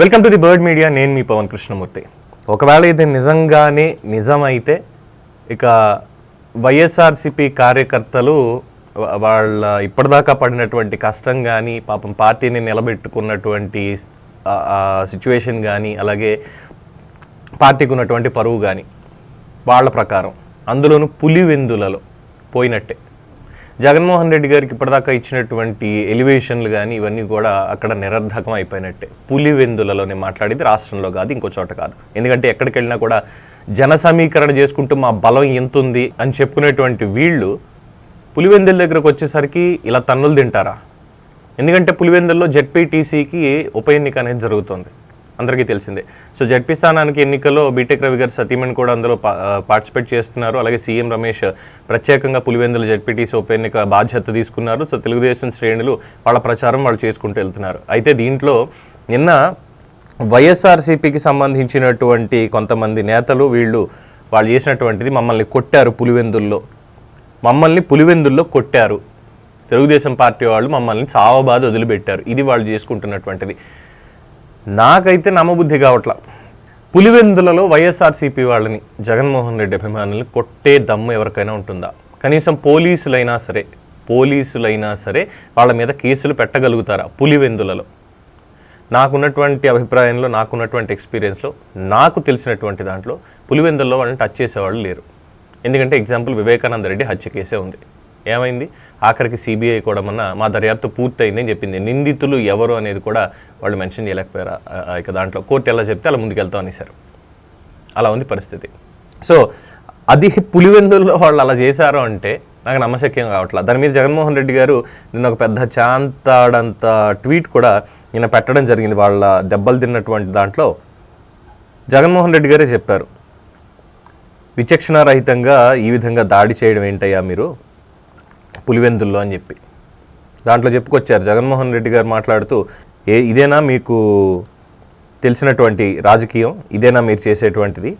Welcome to the bird media నేను మీ పవన్ కృష్ణమూర్తి. ఒకవేళ ఇది నిజంగానే నిజమైతే ఇక వైఎస్ఆర్సిపి కార్యకర్తలు వాళ్ళ ఇప్పటిదాకా పడినటువంటి కష్టం కానీ పాపం పార్టీని నిలబెట్టుకున్నటువంటి సిచ్యువేషన్ కానీ అలాగే పార్టీకి ఉన్నటువంటి పరువు కానీ వాళ్ళ ప్రకారం అందులోనూ పులివెందులలో పోయినట్టే. జగన్మోహన్ రెడ్డి గారికి ఇప్పటిదాకా ఇచ్చినటువంటి ఎలివేషన్లు కానీ ఇవన్నీ కూడా అక్కడ నిరర్ధకం అయిపోయినట్టే. పులివెందులలోనే మాట్లాడేది రాష్ట్రంలో కాదు ఇంకో చోట కాదు. ఎందుకంటే ఎక్కడికి వెళ్ళినా కూడా జన సమీకరణ చేసుకుంటూ మా బలం ఎంత ఉంది అని చెప్పుకునేటువంటి వీళ్ళు పులివెందుల దగ్గరకు వచ్చేసరికి ఇలా తన్నులు తింటారా? ఎందుకంటే పులివెందుల్లో జెడ్పీటీసీకి ఉప ఎన్నిక అనేది జరుగుతుంది. అందరికీ తెలిసిందే. సో జడ్పీ స్థానానికి ఎన్నికల్లో బీటెక్ రవి గారు సతీమణి కూడా అందులో పార్టిసిపేట్ చేస్తున్నారు. అలాగే సీఎం రమేష్ ప్రత్యేకంగా పులివెందుల జడ్పీటీసీ ఉప ఎన్నిక బాధ్యత తీసుకున్నారు. సో తెలుగుదేశం శ్రేణులు వాళ్ళ ప్రచారం వాళ్ళు చేసుకుంటూ వెళ్తున్నారు. అయితే దీంట్లో నిన్న వైఎస్ఆర్సీపీకి సంబంధించినటువంటి కొంతమంది నేతలు వీళ్ళు వాళ్ళు చేసినటువంటిది మమ్మల్ని కొట్టారు పులివెందుల్లో. మమ్మల్ని పులివెందుల్లో కొట్టారు. తెలుగుదేశం పార్టీ వాళ్ళు మమ్మల్ని చావబాధ వదిలిపెట్టారు. ఇది వాళ్ళు చేసుకుంటున్నటువంటిది. నాకైతే నమ్మబుద్ధి కావట్ల. పులివెందులలో వైఎస్ఆర్సీపీ వాళ్ళని జగన్మోహన్ రెడ్డి అభిమానులు కొట్టే దమ్ము ఎవరికైనా ఉంటుందా? కనీసం పోలీసులైనా సరే పోలీసులైనా సరే వాళ్ళ మీద కేసులు పెట్టగలుగుతారా పులివెందులలో? నాకున్నటువంటి అభిప్రాయంలో నాకున్నటువంటి ఎక్స్పీరియన్స్లో నాకు తెలిసినటువంటి దాంట్లో పులివెందుల్లో వాళ్ళని టచ్ చేసేవాళ్ళు లేరు. ఎందుకంటే ఎగ్జాంపుల్ వివేకానంద రెడ్డి హత్య కేసే ఉంది. ఏమైంది? ఆఖరికి సిబిఐ కూడా మొన్న మా దర్యాప్తు పూర్తయిందని చెప్పింది. నిందితులు ఎవరు అనేది కూడా వాళ్ళు మెన్షన్ చేయలేకపోయారు? ఇక దాంట్లో కోర్టు ఎలా చెప్తే అలా ముందుకెళ్తాం అనేసారు అలా ఉంది పరిస్థితి. సో అది పులివెందుల్లో వాళ్ళు అలా చేశారు అంటే నాకు నమ్మశక్యం కావట్లేదు దాని మీద జగన్మోహన్ రెడ్డి గారు నిన్న ఒక పెద్ద చాంతాడంత ట్వీట్ కూడా నిన్న పెట్టడం జరిగింది. వాళ్ళ దెబ్బలు తిన్నటువంటి దాంట్లో జగన్మోహన్ రెడ్డి గారే చెప్పారు. విచక్షణారహితంగా ఈ విధంగా దాడి చేయడం ఏంటయ్యా మీరు? పులివెందుల్లో అని చెప్పి. దాంట్లో చెప్పుకొచ్చారు. జగన్మోహన్ రెడ్డి గారు మాట్లాడుతూ ఏ ఇదేనా మీకు తెలిసినటువంటి రాజకీయం? ఇదేనా మీరు చేసేటువంటిది?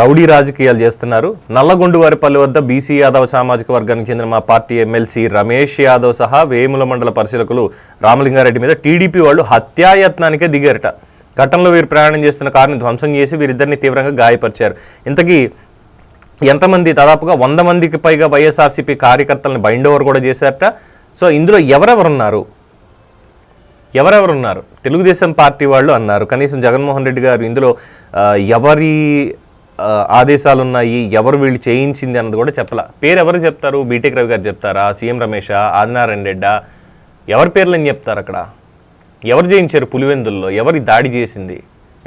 రౌడీ రాజకీయాలు చేస్తున్నారు. నల్లగొండవారిపల్లి వద్ద బీసీ యాదవ్ సామాజిక వర్గానికి చెందిన మా పార్టీ ఎమ్మెల్సీ రమేష్ యాదవ్ సహా వేముల మండల పరిశీలకులు రామలింగారెడ్డి మీద టీడీపీ వాళ్ళు హత్యాయత్నానికే దిగారట. ఘటనలో వీరు ప్రయాణం చేస్తున్న కారుని ధ్వంసం చేసి వీరిద్దరిని తీవ్రంగా గాయపరిచారు. ఇంతకీ ఎంతమంది దాదాపుగా వంద మందికి పైగా వైఎస్ఆర్సీపీ కార్యకర్తలను బైండ్ ఓవర్ కూడా చేశారట. సో ఇందులో ఎవరెవరున్నారు? ఎవరెవరున్నారు? తెలుగుదేశం పార్టీ వాళ్ళు అన్నారు. కనీసం జగన్మోహన్ రెడ్డి గారు ఇందులో ఎవరి ఆదేశాలు ఉన్నాయి ఎవరు వీళ్ళు చేయించింది అన్నది కూడా చెప్పలా. పేరు ఎవరు చెప్తారు? బీటెక్ రవి గారు చెప్తారా? సీఎం రమేష ఆదినారాయణ రెడ్డా? ఎవరి పేర్లని చెప్తారు అక్కడ? ఎవరు చేయించారు పులివెందుల్లో? ఎవరి దాడి చేసింది?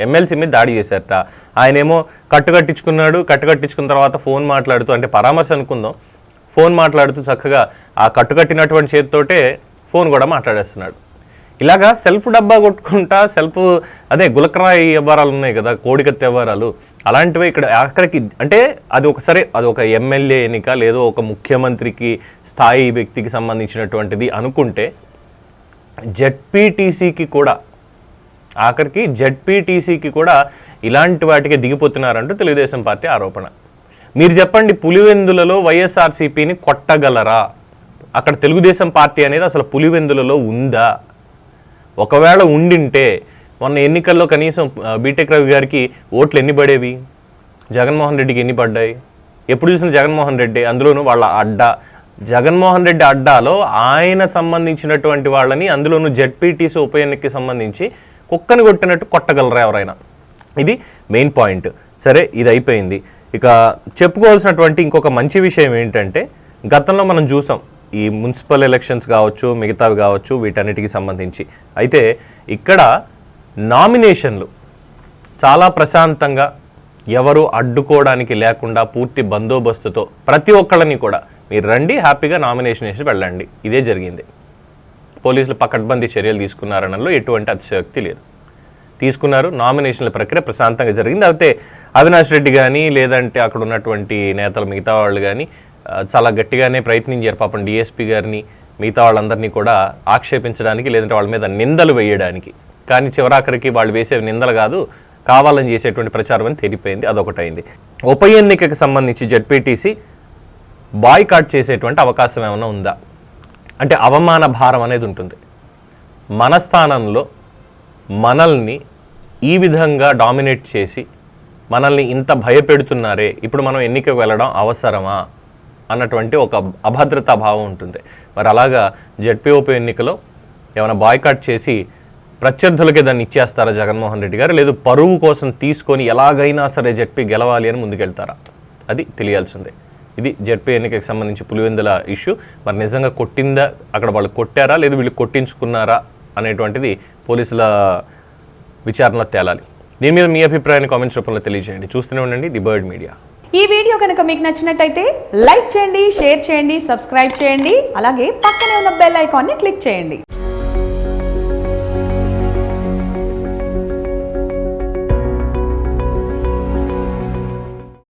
ఎమ్మెల్సీ మీద దాడి చేశారట. ఆయనేమో కట్టు కట్టించుకున్నాడు కట్టు కట్టించుకున్న తర్వాత ఫోన్ మాట్లాడుతూ అంటే పరామర్శ అనుకుందాం. ఫోన్ మాట్లాడుతూ చక్కగా ఆ కట్టు కట్టినటువంటి చేతితోటే ఫోన్ కూడా మాట్లాడేస్తున్నాడు. ఇలాగా సెల్ఫ్ డబ్బా కొట్టుకుంటా సెల్ఫ్ అదే గులకరాయి వ్యవహారాలు ఉన్నాయి కదా కోడికత్తి వ్యవహారాలు. అలాంటివి ఇక్కడ ఆఖరికి అంటే అది ఒకసారి అది ఒక ఎమ్మెల్యే ఎన్నిక లేదో ఒక ముఖ్యమంత్రికి స్థాయి వ్యక్తికి సంబంధించినటువంటిది అనుకుంటే జెడ్పీటీసీకి కూడా ఆఖరికి జడ్పీటీసీకి కూడా ఇలాంటి వాటికి దిగిపోతున్నారంటూ తెలుగుదేశం పార్టీ ఆరోపణ. మీరు చెప్పండి పులివెందులలో వైఎస్ఆర్సీపీని కొట్టగలరా? అక్కడ తెలుగుదేశం పార్టీ అనేది అసలు పులివెందులలో ఉందా? ఒకవేళ ఉండింటే మొన్న ఎన్నికల్లో కనీసం బీటెక్ రవి గారికి ఓట్లు ఎన్ని పడేవి? జగన్మోహన్ రెడ్డికి ఎన్ని పడ్డాయి? ఎప్పుడు చూసిన జగన్మోహన్ రెడ్డి అందులోనూ వాళ్ళ అడ్డా. జగన్మోహన్ రెడ్డి అడ్డాలో ఆయన సంబంధించినటువంటి వాళ్ళని అందులోనూ జడ్పీటీసీ ఉప ఎన్నికకి సంబంధించి కుక్కని కొట్టినట్టు కొట్టగలరా ఎవరైనా? ఇది మెయిన్ పాయింట్. సరే ఇది అయిపోయింది. ఇక చెప్పుకోవాల్సినటువంటి ఇంకొక మంచి విషయం ఏంటంటే గతంలో మనం చూసాం ఈ మున్సిపల్ ఎలక్షన్స్ కావచ్చు మిగతావి కావచ్చు వీటన్నిటికి సంబంధించి. అయితే ఇక్కడ నామినేషన్లు చాలా ప్రశాంతంగా ఎవరు అడ్డుకోవడానికి లేకుండా పూర్తి బందోబస్తుతో ప్రతి ఒక్కళ్ళని కూడా మీరు రండి హ్యాపీగా నామినేషన్ వేసి వెళ్ళండి. ఇదే జరిగింది. పోలీసులు పకడ్బందీ చర్యలు తీసుకున్నారనలో ఎటువంటి అతిశయోక్తి లేదు. తీసుకున్నారు నామినేషన్ల ప్రక్రియ ప్రశాంతంగా జరిగింది. అయితే అవినాష్ రెడ్డి కానీ లేదంటే అక్కడ ఉన్నటువంటి నేతలు మిగతా వాళ్ళు కానీ చాలా గట్టిగానే ప్రయత్నించారు. పాపం డిఎస్పీ గారిని మిగతా వాళ్ళందరినీ కూడా ఆక్షేపించడానికి లేదంటే వాళ్ళ మీద నిందలు వేయడానికి. కానీ చివరాఖరికి వాళ్ళు వేసే నిందలు కాదు కావాలని చేసేటువంటి ప్రచారం అని తెలిపోయింది. అదొకటైంది. ఉప ఎన్నికకు సంబంధించి జడ్పీటీసీ బాయ్కాట్ చేసేటువంటి అవకాశం ఏమైనా ఉందా? అంటే అవమాన భారం అనేది ఉంటుంది. మన స్థానంలో మనల్ని ఈ విధంగా డామినేట్ చేసి మనల్ని ఇంత భయపెడుతున్నారే ఇప్పుడు మనం ఎన్నికకు వెళ్ళడం అవసరమా? అన్నటువంటి ఒక అభద్రతా భావం ఉంటుంది. మరి అలాగా జెడ్పీఓపీ ఎన్నికలో ఏమైనా బాయ్కాట్ చేసి ప్రత్యర్థులకే దాన్ని ఇచ్చేస్తారా జగన్మోహన్ రెడ్డి గారు? లేదు పరువు కోసం తీసుకొని ఎలాగైనా సరే జడ్పీ గెలవాలి అని ముందుకెళ్తారా? అది తెలియాల్సిందే. ఇది జెడ్పీ ఎన్నికకి సంబంధించి పులివెందుల ఇష్యూ. మరి నిజంగా కొట్టిందా? అక్కడ వాళ్ళు కొట్టారా? లేదు వీళ్ళు కొట్టించుకున్నారా? అనేటువంటిది పోలీసుల విచారణలో తేలాలి. దీని మీద మీ అభిప్రాయాన్ని కామెంట్స్ రూపంలో తెలియజేయండి. చూస్తూనే ఉండండి ది బర్డ్ మీడియా. ఈ వీడియో కనుక మీకు నచ్చినట్టయితే లైక్ చేయండి షేర్ చేయండి సబ్స్క్రైబ్ చేయండి అలాగే పక్కనే ఉన్న బెల్ ఐకాన్ని క్లిక్ చేయండి.